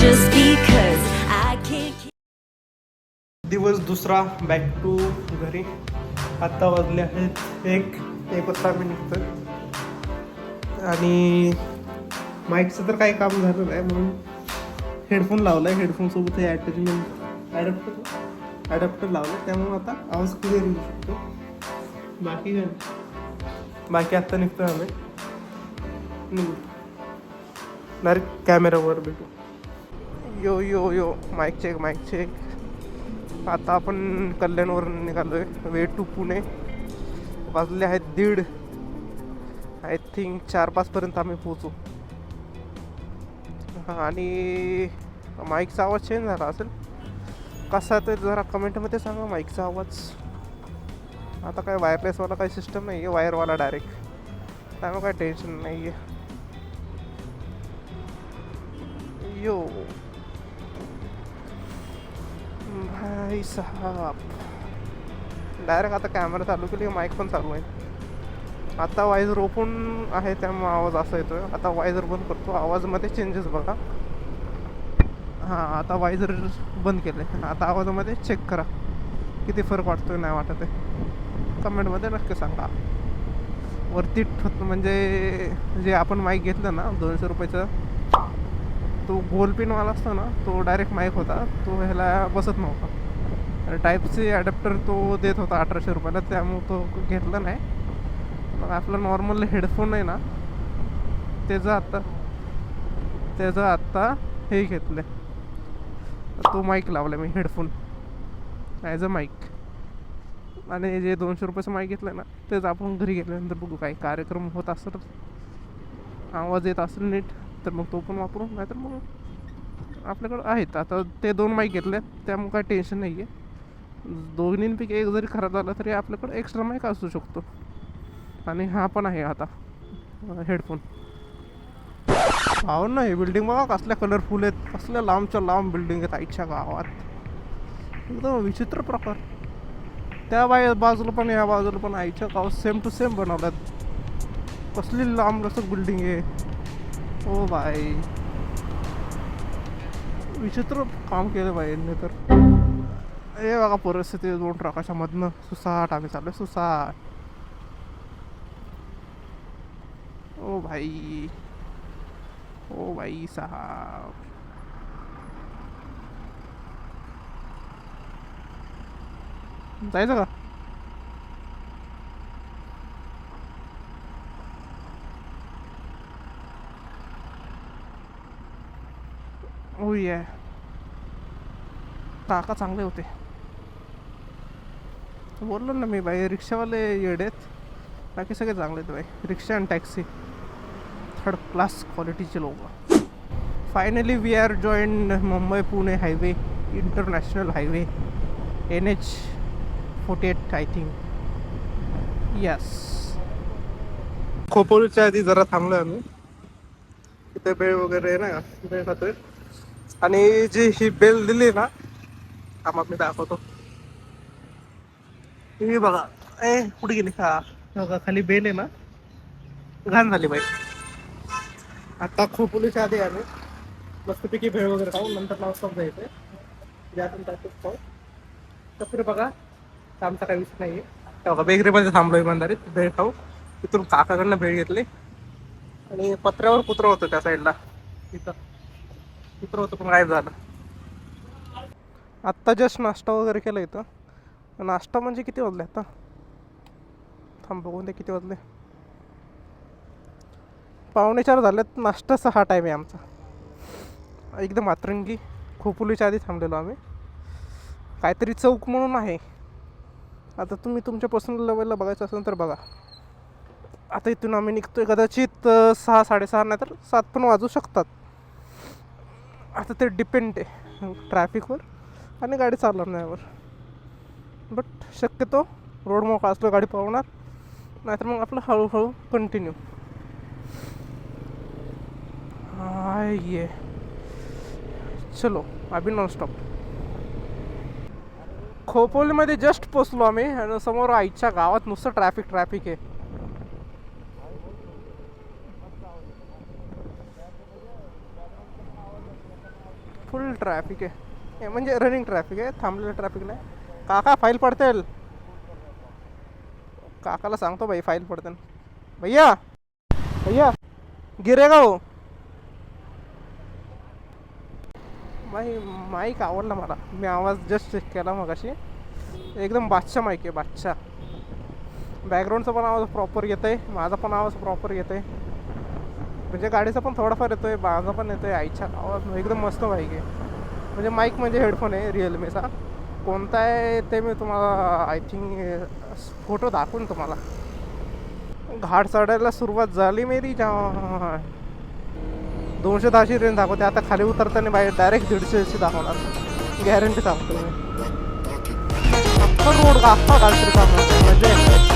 just because I can't दिवस दुसरा back to घरी. आत्ता वाजले आहेत एक एक वाजता आम्ही निघतो आणि माईकचं तर काही काम झालं नाही म्हणून हेडफोन लावला आहे हेडफोनसोबत हे ॲटॅचमेंट ॲडॅप्टर ॲडॅप्टर लावलं त्यामुळे आता आवाज क्लिअर येऊ शकतो. बाकी काय? बाकी आत्ता निघतो आम्ही. नाही डायरेक्ट कॅमेरावर भेटू. Yo yo yo. Mike check mike check आता आपण कल्याणवरून निघालो आहे वे टू पुणे. वाजले आहेत दीड. आय थिंक चार पाचपर्यंत आम्ही पोचू हां आणि माईकचा आवाज चेंज झाला असेल? कसा ते जरा कमेंटमध्ये सांगा माईकचा आवाज. आता काय वायरलेसवाला काही सिस्टम नाही आहे वायरवाला डायरेक्ट त्यामुळे काय टेन्शन नाही आहे यो. भाई साहब. डायरेक्ट आता कॅमेरा चालू केली माईक पण चालू आहे. आता वायझर ओपन आहे त्यामुळे आवाज असा येतोय. आता वायझर बंद करतो. आवाजामध्ये चेंजेस बघा. हां आता वायझर बंद केले आता आवाजामध्ये चेक करा. किती फरक वाटतोय नाही वाटत आहे. कमेंटमध्ये नक्की सांगा. वरती ठत म्हणजे जे आपण माईक घेतलं ना दोनशे रुपयाचं तो गोल पिनवाला असतो ना तो डायरेक्ट माईक होता. तो ह्याला बसत नव्हता. टाईप सी ॲडॅप्टर तो देत होता अठराशे रुपयाला त्यामुळं तो घेतला नाही. मग आपला नॉर्मल हेडफोन आहे ना त्याचं आत्ता त्याचं आत्ता हे घेतलं तो माईक लावला मी हेडफोन ॲज अ माईक आणि जे दोनशे रुपयाचं माईक घेतलं ना तेच आपण घरी गेल्यानंतर बघू काही कार्यक्रम होत असेल आवाज येत असेल नीट तर मग तो पण वापरू नाहीतर मग आपल्याकडं आहेत. आता ते दोन माईक घेतले त्यामुळे काय टेन्शन नाही आहे दोन्हींपैकी एक जरी खराब झाला तरी आपल्याकडं एक्स्ट्रा माईक असू शकतो. आणि हा पण आहे आता हेडफोन पाहून ना हे बिल्डिंग बघा कसल्या कलरफुल आहेत कसल्या लांबच्या लांब बिल्डिंग आहेत आईच्या गावात. एकदम विचित्र प्रकार. त्या बाय बाजूला पण या बाजूला पण आईच्या गावात सेम टू सेम बनवल्यात. कसली लांब लसक बिल्डिंग आहे. O by. विचित्र काम केलं बाईंनी तर. हे बघा परिस्थिती दोन ट्रकाच्या सुसाट आम्ही चाललोय सुसाट. ओ भाई ओ भाई साहब. जायचं का? ओ काका चांगले होते. बोललो ना मी बाई रिक्षावाले येडेत बाकी सगळे चांगले आहेत बाई. रिक्षा आणि टॅक्सी. थर्ड क्लास क्वालिटीचे लोक. Finally we are join Mumbai Pune highway international highway N H forty eight I think yes खोपोलीच्या आधी जरा थांबलो आम्ही. तिथे बेळ वगैरे आहे ना बेळ खातोय आणि जी ही बेल दिली ना थांबा मी दाखवतो. ही बघा. ए कुठे गेली? हा. बघा खाली बेल आहे ना. घाण झाली बाई. आता खोपोलीच्या आधी आम्ही मस्तपैकी भेळ वगैरे खाऊ नंतर नॉनस्टॉप ज्यातून त्यातून खाऊ तसं बघा. आमचा काही विषय नाहीये. हे बघा बेकरीमध्ये थांबलो इमानदारीत. भेळ खाऊ. तिथून काकाकडनं भेळ घेतली. आणि पत्र्यावर कुत्रं होतं त्या साईडला तिथं कुत्रं होतं पण गायब झालं. आत्ता जस्ट नाश्ता वगैरे केला इथं. नाश्ता म्हणजे किती वाजले आता? थांब बघून ते किती वाजले. पावणे चार झालेत नाश्ताचा हा टाईम आहे आमचा. एकदम आतरंगी खोपुलीच्या आधी थांबलेलो आम्ही. काहीतरी चौक म्हणून आहे. आता तुम्ही तुमच्या पर्सनल लेवलला बघायचं असेल तर बघा. आता इथून आम्ही निघतोय कदाचित सहा साडेसहा नाही तर सात पण वाजू शकतात. आता ते डिपेंड आहे ट्रॅफिकवर आणि गाडी चालवण्यावर. बट शक्यतो रोड मोकळा असलो गाडी पळवणार. नाहीतर मग आपलं हळूहळू कंटिन्यू ये. चलो अभि नॉनस्टॉप खोपोलीमध्ये जस्ट पोचलो आम्ही आणि समोर आईच्या गावात नुसतं ट्रॅफिक ट्रॅफिक आहे. फुल ट्रॅफिक आहे. म्हणजे रनिंग ट्रॅफिक आहे थांबलेलं ट्रॅफिक नाही. काका फाईल पडते काकाला सांगतो भाई फाईल पडते भैया भैया गिरेगा हो भाई माईक आवडला मला. मी आवाज जस्ट चेक केला मग अशी एकदम बादशा माईक आहे बादशा. बॅकग्राऊंडचा पण आवाज प्रॉपर येतो आहे माझा पण आवाज प्रॉपर येत आहे म्हणजे गाडीचा पण थोडाफार येतो आहे माझा पण येतो आहे आईच्या आवाज. एकदम मस्त माईक आहे. म्हणजे माईक म्हणजे हेडफोन आहे रिअलमीचा कोणता आहे ते मी तुम्हाला आय थिंक फोटो दाखवून तुम्हाला. घाट चढायला सुरुवात झाली मेरी जा दोनशे दहाची रेंज दाखवते. आता खाली उतरताना बाहेर डायरेक्ट दीडशेची दाखवणार. गॅरंटी सांगतो मी. रोड का अख्खा म्हणजे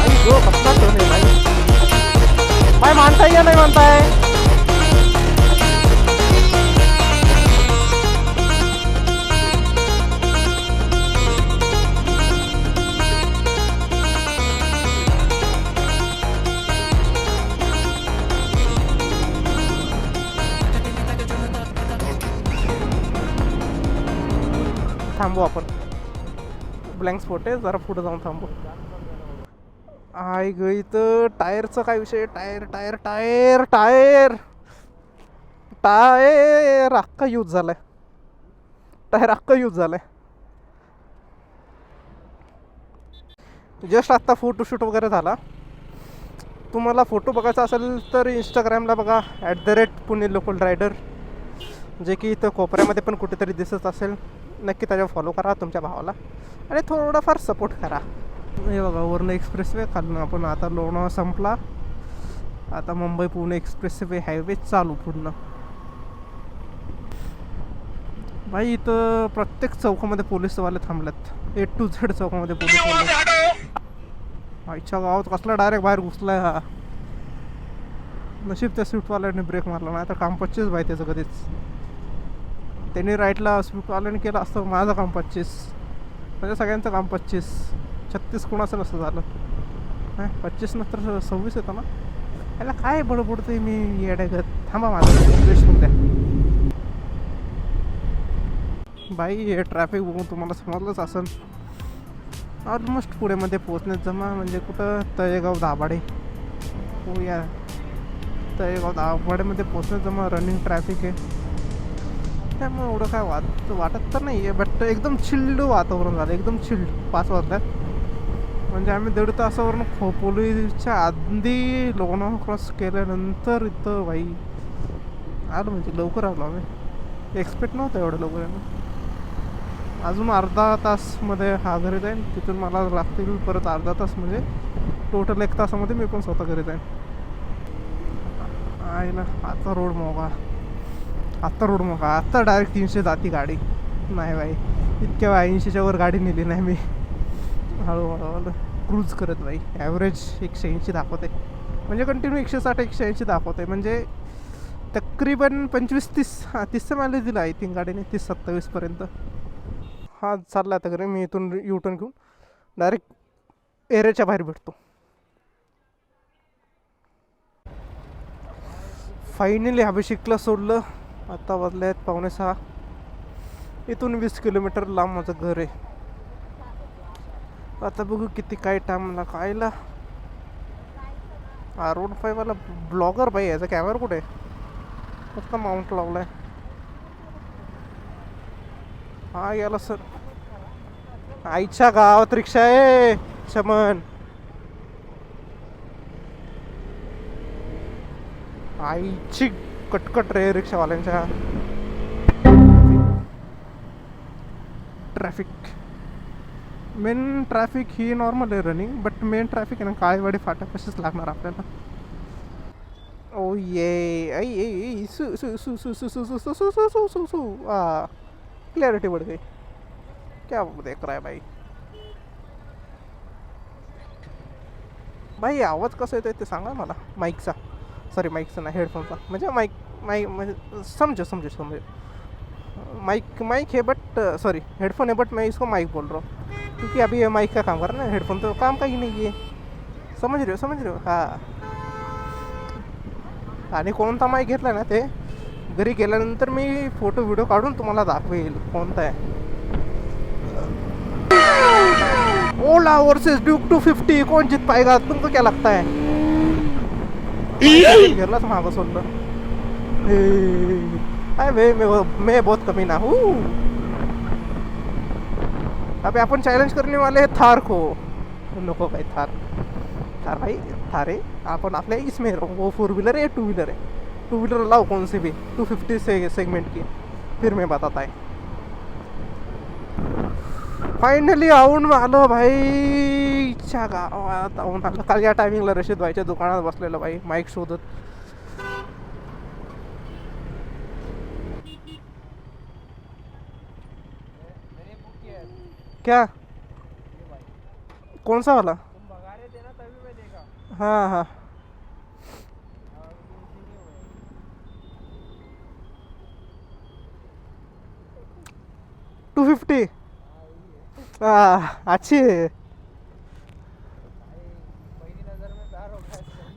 आई गो कसला टर्न आहे थांबू आपण. ब्लँक स्पॉट आहे जरा पुढे जाऊन थांबू. आय ग इथं टायरचा काय विषय tyre tyre tyre tyre. Tyre अख्खा यूज झालाय. टायर अख्खा यूज झालाय. जस्ट आत्ता फोटोशूट वगैरे झाला. तुम्हाला फोटो बघायचा असेल तर इंस्टाग्रामला बघा at the rate Pune local rider जे की इथं कोपऱ्यामध्ये पण कुठेतरी दिसत असेल. नक्की त्याच्यावर फॉलो करा तुमच्या भावाला. आणि थोडाफार सपोर्ट करा. हे बघा वर्ण एक्सप्रेस वे खालून आपण आता लोणावळा संपला. आता Mumbai Pune express way highway चालू पूर्ण. भाई इथं प्रत्येक चौकामध्ये पोलीसवाले थांबलेत ए टू झेड चौकामध्ये पोलीस आईच्या गावात कसला डायरेक्ट बाहेर घुसलाय हा. नशीब त्या स्विफ्टवाल्याने ब्रेक मारला नाही तर काम पच्चीस भाई त्याचं कधीच. त्यांनी राईटला स्विफ्टवाल्याने केलं असतं माझं काम पच्चीस. म्हणजे सगळ्यांचं काम पच्चीस. छत्तीस कोणाचं नसतं झालं. नाही पच्चीस नंतर सव्वीस येतं ना? याला काय बडबडतोय मी येड्यागत? थांबा माझं फ्रेश होऊन द्या. बाई हे ट्रॅफिक बघून तुम्हाला समजलंच असेल. ऑलमोस्ट पुढेमध्ये पोचण्यात जमा म्हणजे कुठं? तळेगाव दाभाडे. हो या. तळेगाव दाभाडेमध्ये पोचण्यात जमा रनिंग ट्रॅफिक आहे. त्यामुळे एवढं काय वाट वाटत तर नाही आहे बट एकदम चिल्ड वातावरण झालं एकदम चिल्ड पाच वाजल्यात म्हणजे आम्ही दीड तासावरून खोपोलीच्या आधी लोणावळा क्रॉस केल्यानंतर इथं बाई आलो म्हणजे लवकर आलो आम्ही. एक्सपेक्ट नव्हतं एवढं लवकर आम्ही अजून अर्धा तासमध्ये हा घरी जाईन तिथून मला लागतील परत अर्धा तास म्हणजे टोटल एक तासामध्ये मी पण स्वतः घरी जाईन. ना आता रोड मोगा. आत्ता रोड मोका. आत्ता डायरेक्ट तीनशे जाती गाडी. नाही बाई इतक्या ऐंशीच्या वर गाडी नेली नाही मी. हळूहळू हळू क्रूज करत बाई. ॲव्हरेज एकशे ऐंशी दाखवते. म्हणजे कंटिन्यू एकशे साठ एकशे ऐंशी दाखवते. म्हणजे तकरीबन पंचवीस तीस हां तीसचं मायलेज दिलं आय थिंक गाडीने. तीस सत्तावीसपर्यंत हा चालला आता घरी मी इथून यू टर्न घेऊन डायरेक्ट एरियाच्या बाहेर भेटतो. फायनली अभिषेकला सोडलं. आता वाजले आहेत पावणे सहा. इथून वीस किलोमीटर लांब माझं घर आहे. आता बघू किती काय टाइमला कायला आर वन फाईव्हवाला ब्लॉगर बाई याचा कॅमेरा कुठे फक्त माउंट लावलाय. हा याला सर. आईच्या गावात रिक्षा आहे. चमन. आईची कटकट रे रिक्षावाल्यांच्या ट्रॅफिक मेन ट्रॅफिक ही नॉर्मल आहे रनिंग बट मेन ट्रॅफिक आहे ना काळेवाडी फाटा कशीच लागणार आपल्याला ओ ये आई ए सु सु सु सु सु सु सु सु सु सु सु सु सु आ क्लैरिटी बढ़ गई क्या देख रहा है भाई भाई आवाज कसा येतोय ते सांगा मला माईकचा सॉरी माईकचा नाही हेडफोनचा म्हणजे माईक माईक म्हणजे समजो समजो समजो. माइक माइक है बट सॉरी हेडफोन है बट मैं इसको माइक बोल रहा हूँ. क्योंकि अभी ये माइक का काम कर रहा है ना हेडफोन तो काम का ही नहीं है. समझ रहे हो समझ रहे हो? हां. आणि कोणता माईक घेतला ना ते? घरी गेल्यानंतर मी फोटो व्हिडिओ काढून तुम्हाला दाखवेल कोणता आहे. Ola versus Duke two fifty कौन जीत पाएगा तुमको क्या लगता है? अरे मैं बहुत कमी ना हूँ अभी अपन चैलेंज करने वाले हैं थार को नको भाई थार थार भाई थार है अपन आपल्या इसमें वो फोर व्हीलर है टू व्हीलर है टू व्हीलर लाओ कौन से भी टू फिफ्टी से सेगमेंट की फिर मैं बताता है फायनली आऊन आलो भाई. च्या गावात आऊन आलो. काल या टायमिंगला रशीद भाईच्या दुकानात बसलेलो भाई. माईक शोधत. क्या? कौन सा वाला? हाँ हाँ. टू फिफ्टी अच्छी है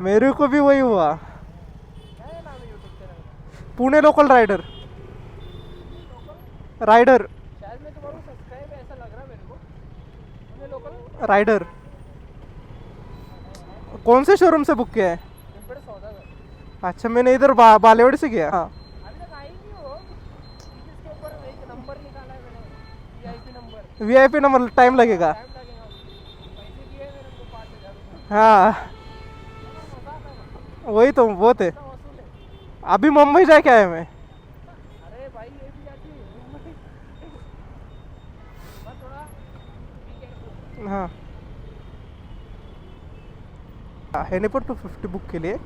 मेरे को भी वही हुआ। Pune local rider rider rider कौन से शोरूम से बुक किया है? अच्छा मैंने इधर बा, बालेवाड़ी से किया। हाँ। वीआईपी नंबर टाइम लगेगा। हाँ। वही तो वो थे। अभी मुंबई जाके आया मैं हाँ। ह्याने पण टू फिफ्टी बुक के लिए।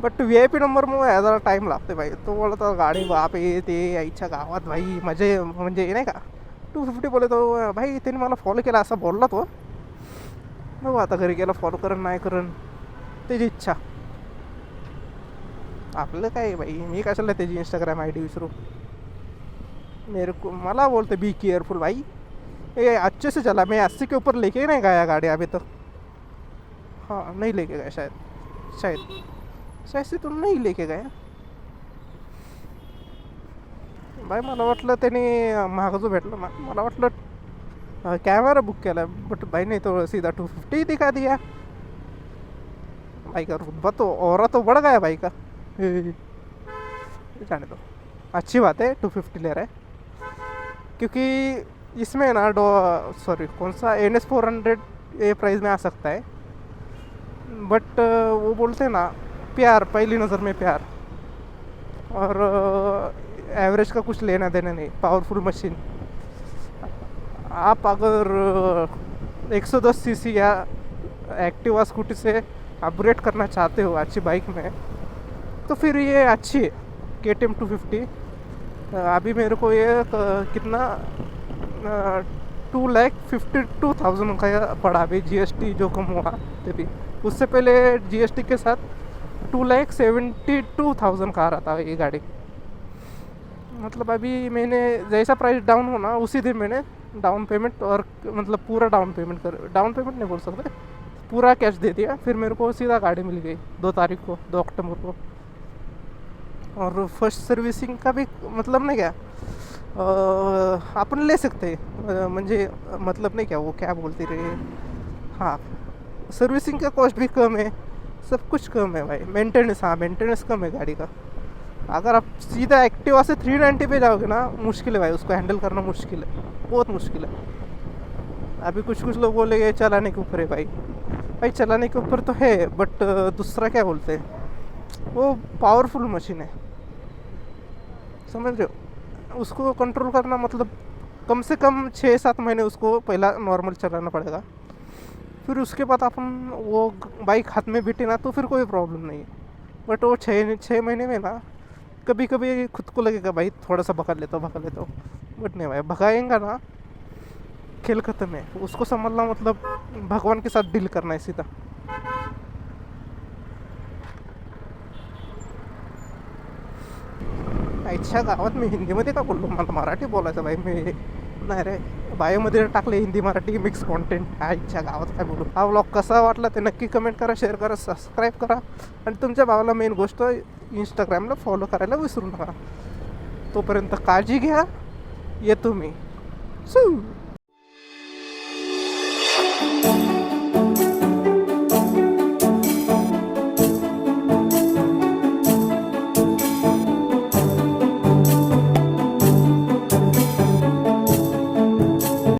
बट वी आय पी नंबरमुळे जरा टाईम लागते भाई। तो बोलत गाडी बाप ये ते आईच्या गावात भाई, मज़े म्हणजे नाही का? टू फिफ्टी बोले तो भाई त्याने मला फॉलो केला असं बोलला तो. बघू आता घरी गेला फॉलो करण नाही करण त्याची इच्छा. आपलं काय भाई? मी कशाला त्याची इंस्टाग्राम आय डी विसरू? मेरे को, मला बोलते बी केयरफुल भाई. ये अच्छे से चला, मैं अस्सी के ऊपर लेके नहीं गया गाड़ी अभी तक. हाँ नहीं लेके गया, शायद शायद शायद से तुम नहीं लेके गया। भाई मला वाटलं त्याने महाग जो भेटला मला वाटलं कॅमेरा बुक केला बट भाई नहीं तो सीधा टू फिफ्टी दिखा दिया? भाई का रुतबा तो और तो बढ़ गया भाई का? जाने दो. अच्छी बात है टू फिफ्टी ले रहा क्योंकि इसमें ना, डो सॉरी कौन सा एन एस फोर हंड्रेड ये प्राइस में आ सकता है. बट वो बोलते हैं ना, प्यार, पहली नज़र में प्यार. और एवरेज का कुछ लेना देना नहीं पावरफुल मशीन आप अगर एक सौ दस सी सी या एक्टिवा स्कूटी से अपग्रेड करना चाहते हो अच्छी बाइक में तो फिर ये अच्छी है K T M two fifty अभी मेरे को ये कितना two lakh fifty two thousand का पड़ा अभी जीएसटी जो कम हुआ तभी उससे पहले जीएसटी के साथ two lakh seventy two thousand का आ रहा था ये गाड़ी। मतलब अभी मैंने जैसा प्राइस डाउन होना उसी दिन मैंने डाउन पेमेंट और मतलब पूरा डाउन पेमेंट कर डाउन पेमेंट नहीं बोल सकते पूरा कैश दे दिया। फिर मेरे को सीधा गाड़ी मिल गई दो तारीख को दो अक्टूबर को। और फ़र्स्ट सर्विसिंग का भी मतलब नहीं क्या अं, आपण ले सकते म्हणजे मतलब नहीं क्या वो क्या बोलते रहे हाँ सर्विसिंग का कॉस्ट भी कम है सब कुछ कम है भाई। मेंटेनेंस हाँ मेंटेनेंस कम है गाड़ी का। अगर आप सीधा एक्टिवा से थ्री नाइन्टी पे जाओगे ना, मुश्किल है भाई, उसको हैंडल करना मुश्किल है, बहुत मुश्किल है। अभी कुछ कुछ लोग बोलेंगे, चलाने के ऊपर है भाई। भाई, चलाने के ऊपर तो है बट दूसरा क्या बोलते हैं? वो पावरफुल मशीन है। समझ रहे हो? उसको कंट्रोल करना मतलब कम से कम छः सात महीने उसको पहला नॉर्मल चलाना पड़ेगा। फिर उसके बाद अपन वो बाइक हाथ में बिटे ना तो फिर कोई प्रॉब्लम नहीं है। बट वो छः छः महीने में ना कभी कभी खुद को लगेगा भाई थोड़ा सा भगा लेता हूँ भगा लेता हूँ। बट नहीं भाई भगाएंगा ना खेल खत्म है। उसको समझना मतलब भगवान के साथ डील करना है सीधा। आईच्या गावात मी हिंदीमध्ये का बोललो मला मराठी बोलायचं भाई मी नाही रे बायोमध्ये टाकले हिंदी मराठी मिक्स कॉन्टेंट आईच्या गावात काय बोलू? हा व्लॉग कसा वाटला ते नक्की कमेंट करा शेअर करा सबस्क्राईब करा. आणि तुमच्या भावाला मेन गोष्ट इंस्टाग्रामला फॉलो करायला विसरू नका. तोपर्यंत काळजी घ्या. येतो मी सू